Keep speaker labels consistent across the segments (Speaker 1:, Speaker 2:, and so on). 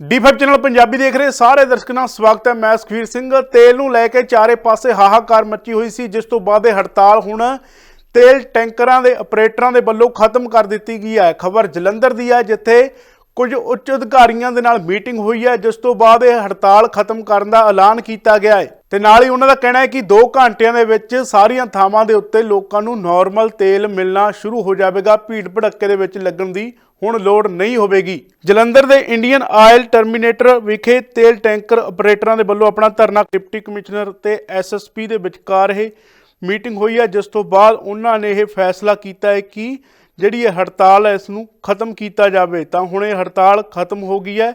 Speaker 1: D5 channel Punjabi ਦੇਖ ਰਹੇ ਸਾਰੇ ਦਰਸ਼ਕਾਂ ਦਾ ਸਵਾਗਤ ਹੈ। ਮੈਂ ਸੁਖਵੀਰ ਸਿੰਘ। ਤੇਲ ਨੂੰ ਲੈ ਕੇ ਚਾਰੇ ਪਾਸੇ ਹਾਹਾਕਾਰ ਮੱਚੀ ਹੋਈ ਸੀ। ਜਿਸ ਤੋਂ ਬਾਅਦ ਇਹ ਹੜਤਾਲ ਹੁਣ ਤੇਲ ਟੈਂਕਰਾਂ ਦੇ, ਆਪਰੇਟਰਾਂ ਦੇ ਵੱਲੋਂ ਖਤਮ ਕਰ ਦਿੱਤੀ ਗਈ ਹੈ। ਖਬਰ ਜਲੰਧਰ ਦੀ ਹੈ, ਜਿੱਥੇ ਕੁਝ ਉੱਚ ਅਧਿਕਾਰੀਆਂ ਦੇ ਨਾਲ ਮੀਟਿੰਗ ਹੋਈ ਹੈ, ਜਿਸ ਤੋਂ ਬਾਅਦ ਇਹ ਹੜਤਾਲ ਖਤਮ ਕਰਨ ਦਾ ਐਲਾਨ ਕੀਤਾ ਗਿਆ ਹੈ। ਤੇ ਨਾਲ ਹੀ ਉਹਨਾਂ ਦਾ ਕਹਿਣਾ ਹੈ ਕਿ 2 ਘੰਟਿਆਂ ਦੇ ਵਿੱਚ ਸਾਰੀਆਂ ਥਾਵਾਂ ਦੇ ਉੱਤੇ ਲੋਕਾਂ ਨੂੰ ਨਾਰਮਲ ਤੇਲ ਮਿਲਣਾ ਸ਼ੁਰੂ ਹੋ ਜਾਵੇਗਾ। ਭੀੜ ਭੜੱਕੇ ਦੇ ਵਿੱਚ ਲੱਗਣ ਦੀ ਹੁਣ ਲੋੜ ਨਹੀਂ ਹੋਵੇਗੀ। ਜਲੰਧਰ ਦੇ ਇੰਡੀਅਨ ਆਇਲ ਟਰਮੀਨੇਟਰ ਵਿਖੇ ਤੇਲ ਟੈਂਕਰ ਆਪਰੇਟਰਾਂ ਦੇ ਵੱਲੋਂ ਆਪਣਾ ਧਰਨਾ ਡਿਪਟੀ ਕਮਿਸ਼ਨਰ ਤੇ ਐਸਐਸਪੀ ਦੇ ਵਿਚਕਾਰ ਇਹ ਮੀਟਿੰਗ ਹੋਈ ਹੈ, ਜਿਸ ਤੋਂ ਬਾਅਦ ਉਹਨਾਂ ਨੇ ਇਹ ਫੈਸਲਾ ਕੀਤਾ ਹੈ ਕਿ ਜਿਹੜੀ ਇਹ ਹੜਤਾਲ ਹੈ ਇਸ ਨੂੰ ਖਤਮ ਕੀਤਾ ਜਾਵੇ, ਤਾਂ ਹੁਣ ਇਹ ਹੜਤਾਲ ਖਤਮ ਹੋ ਗਈ ਹੈ।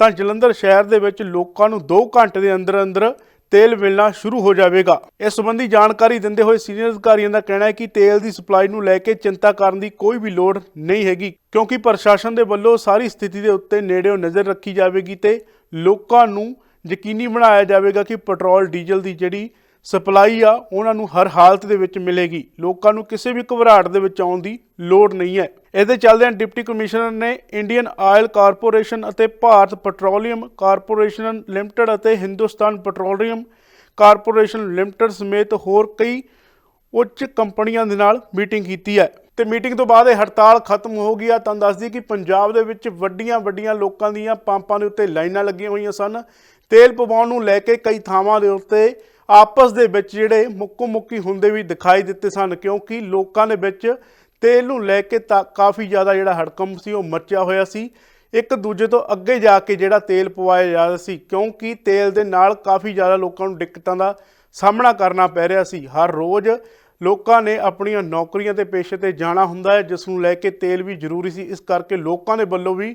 Speaker 1: ਤਾਂ ਜਲੰਧਰ ਸ਼ਹਿਰ ਦੇ ਵਿੱਚ ਲੋਕਾਂ ਨੂੰ 2 ਘੰਟੇ ਦੇ ਅੰਦਰ ਅੰਦਰ ਤੇਲ ਮਿਲਣਾ ਸ਼ੁਰੂ ਹੋ ਜਾਵੇਗਾ। ਇਸ ਸੰਬੰਧੀ ਜਾਣਕਾਰੀ ਦਿੰਦੇ ਹੋਏ ਸੀਨੀਅਰ ਅਧਿਕਾਰੀਆਂ ਦਾ ਕਹਿਣਾ ਹੈ ਕਿ ਤੇਲ ਦੀ ਸਪਲਾਈ ਨੂੰ ਲੈ ਕੇ ਚਿੰਤਾ ਕਰਨ ਦੀ ਕੋਈ ਵੀ ਲੋੜ ਨਹੀਂ ਹੈਗੀ, ਕਿਉਂਕਿ ਪ੍ਰਸ਼ਾਸਨ ਦੇ ਵੱਲੋਂ ਸਾਰੀ ਸਥਿਤੀ ਦੇ ਉੱਤੇ ਨੇੜਿਓਂ ਨਜ਼ਰ ਰੱਖੀ ਜਾਵੇਗੀ ਤੇ ਲੋਕਾਂ ਨੂੰ ਯਕੀਨੀ ਬਣਾਇਆ ਜਾਵੇਗਾ ਕਿ ਪੈਟਰੋਲ, ਡੀਜ਼ਲ ਦੀ ਜਿਹੜੀ ਸਪਲਾਈ ਆ, ਉਹਨਾਂ ਨੂੰ ਹਰ ਹਾਲਤ ਦੇ ਵਿੱਚ ਮਿਲੇਗੀ। ਲੋਕਾਂ ਨੂੰ ਕਿਸੇ ਵੀ ਘਬਰਾਹਟ ਦੇ ਵਿੱਚ ਆਉਣ ਦੀ ਲੋੜ ਨਹੀਂ ਹੈ। ਇਹਦੇ ਚੱਲਦਿਆਂ ਡਿਪਟੀ ਕਮਿਸ਼ਨਰ ਨੇ ਇੰਡੀਅਨ ਆਇਲ ਕਾਰਪੋਰੇਸ਼ਨ ਅਤੇ ਭਾਰਤ ਪੈਟਰੋਲੀਅਮ ਕਾਰਪੋਰੇਸ਼ਨ ਲਿਮਟਿਡ ਅਤੇ ਹਿੰਦੁਸਤਾਨ ਪੈਟਰੋਲੀਅਮ ਕਾਰਪੋਰੇਸ਼ਨ ਲਿਮਟਿਡ ਸਮੇਤ ਹੋਰ ਕਈ ਉੱਚ ਕੰਪਨੀਆਂ ਦੇ ਨਾਲ ਮੀਟਿੰਗ ਕੀਤੀ ਹੈ। ਤੇ ਮੀਟਿੰਗ ਤੋਂ ਬਾਅਦ ਇਹ ਹੜਤਾਲ ਖਤਮ ਹੋ ਗਈ ਆ ਤੁਹਾਨੂੰ ਦੱਸਦੀ ਕਿ ਪੰਜਾਬ ਦੇ ਵਿੱਚ ਵੱਡੀਆਂ ਵੱਡੀਆਂ ਲੋਕਾਂ ਦੀਆਂ ਪੰਪਾਂ ਦੇ ਉੱਤੇ ਲਾਈਨਾਂ ਲੱਗੀਆਂ ਹੋਈਆਂ ਸਨ। ਤੇਲ ਪਵਾਉਣ ਨੂੰ ਲੈ ਕੇ ਕਈ ਥਾਵਾਂ ਦੇ ਉੱਤੇ ਆਪਸ ਦੇ ਵਿੱਚ ਜਿਹੜੇ ਮੁੱਕੋ ਮੁੱਕੀ ਹੁੰਦੇ ਵੀ ਦਿਖਾਈ ਦਿੱਤੇ ਸਨ, ਕਿਉਂਕਿ ਲੋਕਾਂ ਦੇ ਵਿੱਚ ਤੇਲ ਨੂੰ ਲੈ ਕੇ ਤਾਂ ਕਾਫੀ ਜ਼ਿਆਦਾ ਜਿਹੜਾ ਹੜਕੰਪ ਸੀ, ਉਹ ਮੱਚਿਆ ਹੋਇਆ ਸੀ। ਇੱਕ ਦੂਜੇ ਤੋਂ ਅੱਗੇ ਜਾ ਕੇ ਜਿਹੜਾ ਤੇਲ ਪਵਾਇਆ ਜਾ ਰਿਹਾ ਸੀ, ਕਿਉਂਕਿ ਤੇਲ ਦੇ ਨਾਲ ਕਾਫੀ ਜ਼ਿਆਦਾ ਲੋਕਾਂ ਨੂੰ ਦਿੱਕਤਾਂ ਦਾ ਸਾਹਮਣਾ ਕਰਨਾ ਪੈ ਰਿਹਾ ਸੀ। ਹਰ ਰੋਜ਼ ਲੋਕਾਂ ਨੇ ਆਪਣੀਆਂ ਨੌਕਰੀਆਂ ਤੇ ਪੇਸ਼ੇ ਤੇ ਜਾਣਾ ਹੁੰਦਾ ਹੈ, ਜਿਸ ਨੂੰ ਲੈ ਕੇ ਤੇਲ ਵੀ ਜ਼ਰੂਰੀ ਸੀ। ਇਸ ਕਰਕੇ ਲੋਕਾਂ ਦੇ ਵੱਲੋਂ ਵੀ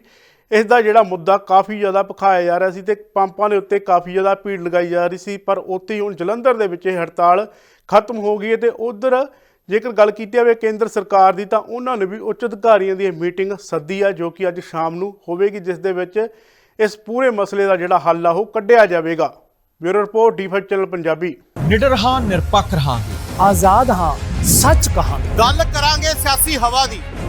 Speaker 1: ਇਸ ਦਾ ਜਿਹੜਾ ਮੁੱਦਾ ਕਾਫੀ ਜ਼ਿਆਦਾ ਪਖਾਇਆ ਜਾ ਰਿਹਾ ਸੀ ਤੇ ਪੰਪਾਂ ਦੇ ਉੱਤੇ ਕਾਫੀ ਜ਼ਿਆਦਾ ਭੀੜ ਲਗਾਈ ਜਾ ਰਹੀ ਸੀ ਪਰ ਉੱਥੇ ਹੀ ਹੁਣ ਜਲੰਧਰ ਦੇ ਵਿੱਚ ਇਹ ਹੜਤਾਲ ਖਤਮ ਹੋ ਗਈ ਹੈ ਤੇ ਉਧਰ ਜੇਕਰ ਗੱਲ ਕੀਤੀ ਜਾਵੇ ਕੇਂਦਰ ਸਰਕਾਰ ਦੀ ਤਾਂ ਉਹਨਾਂ ਨੇ ਵੀ ਉੱਚ ਅਧਿਕਾਰੀਆਂ ਦੀ ਇਹ ਮੀਟਿੰਗ ਸੱਦੀ ਆ ਜੋ ਕਿ ਅੱਜ ਸ਼ਾਮ ਨੂੰ ਹੋਵੇਗੀ ਜਿਸ ਦੇ ਵਿੱਚ ਇਸ ਪੂਰੇ ਮਸਲੇ ਦਾ ਜਿਹੜਾ ਹੱਲ ਆ ਉਹ ਕੱਢਿਆ ਜਾਵੇਗਾ। Bureau report D five channel Punjabi.
Speaker 2: ਨਿਡਰ ਹਾਂ ਨਿਰਪੱਖ ਰਹਾਂਗੇ।
Speaker 3: ਆਜ਼ਾਦ ਹਾਂ ਸੱਚ ਕਹਾਂਗੇ।
Speaker 4: ਗੱਲ ਕਰਾਂਗੇ ਸਿਆਸੀ ਹਵਾ ਦੀ।